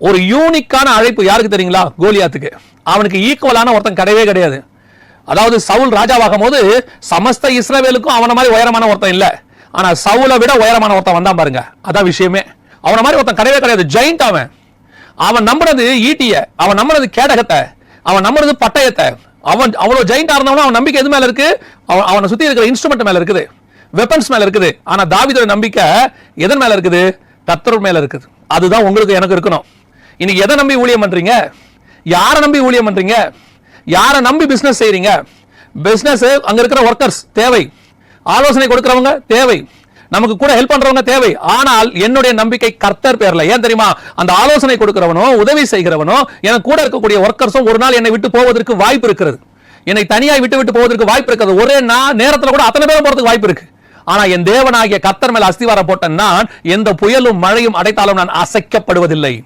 ஒரு யூனிக்கான அழைப்பு யாருக்கு தெரியுங்களா? கோலியாத்துக்கு. அவனுக்கு ஈக்குவலான ஒருத்தன் கிடையவே கிடையாது. அதாவது சவுல் ராஜாவாகும் போது சமஸ்த இஸ்ரவேலுக்கும் அவனை மாதிரி உயரமான ஒருத்தன் இல்ல. ஆனா சவுலை விட உயரமான ஒருத்தன் வந்தான் பாருங்க. அதான் விஷயமே. அவனை மாதிரி ஒருத்தன் கிடையவே கிடையாது. ஜெயிண்ட் அவன். அவன் நம்புறது ஈட்டிய அவன் நம்புறது கேடகத்தை அவன் நம்புறது பட்டயத்தை அவன் அவ்வளவு ஜெயிண்டா இருந்தவனும் அவன் நம்பிக்கை எது மேல இருக்கு? அவன் அவனை சுத்தி இருக்கிற இன்ஸ்ட்ருமெண்ட் மேல இருக்குது. வெப்பன்ஸ் மேல இருக்குது. ஆனா தாவிதோட நம்பிக்கை எதன் மேல இருக்குது? கத்தர் மேல இருக்குது. அதுதான் உங்களுக்கு எனக்கு இருக்கணும். இன்னைக்கு எதை நம்பி ஊழியம் பண்றீங்க? யாரை நம்பி ஊழியம் பண்றீங்க? யாரை நம்பி பிசினஸ் செய்றீங்க? பிசினஸ் அங்க இருக்கிற ஒர்க்கர்ஸ் தேவை. ஆலோசனை கொடுக்குறவங்க தேவை. நமக்கு கூட ஹெல்ப் பண்றவங்க தேவை. ஆனால் என்னுடைய நம்பிக்கை கர்த்தர் பேர்ல. ஏன் தெரியுமா? அந்த ஆலோசனை கொடுக்கிறவனோ உதவி செய்கிறவனோ எனக்கு கூட இருக்கக்கூடிய ஒர்க்கர்ஸும் ஒரு நாள் என்னை விட்டு போவதற்கு வாய்ப்பு இருக்கிறது. என்னை தனியாக விட்டு விட்டு போவதற்கு வாய்ப்பு இருக்கிறது. ஒரே நான் நேரத்தில் கூட அத்தனை பேரும் போறதுக்கு வாய்ப்பு இருக்கு. ஆனா என் தேவனாகிய கத்தர் மேல் அஸ்திவாரம் போட்ட நான் எந்த புயலும் மழையும் அடைத்தாலும் நான் அசைக்கப்படுவதில்லை.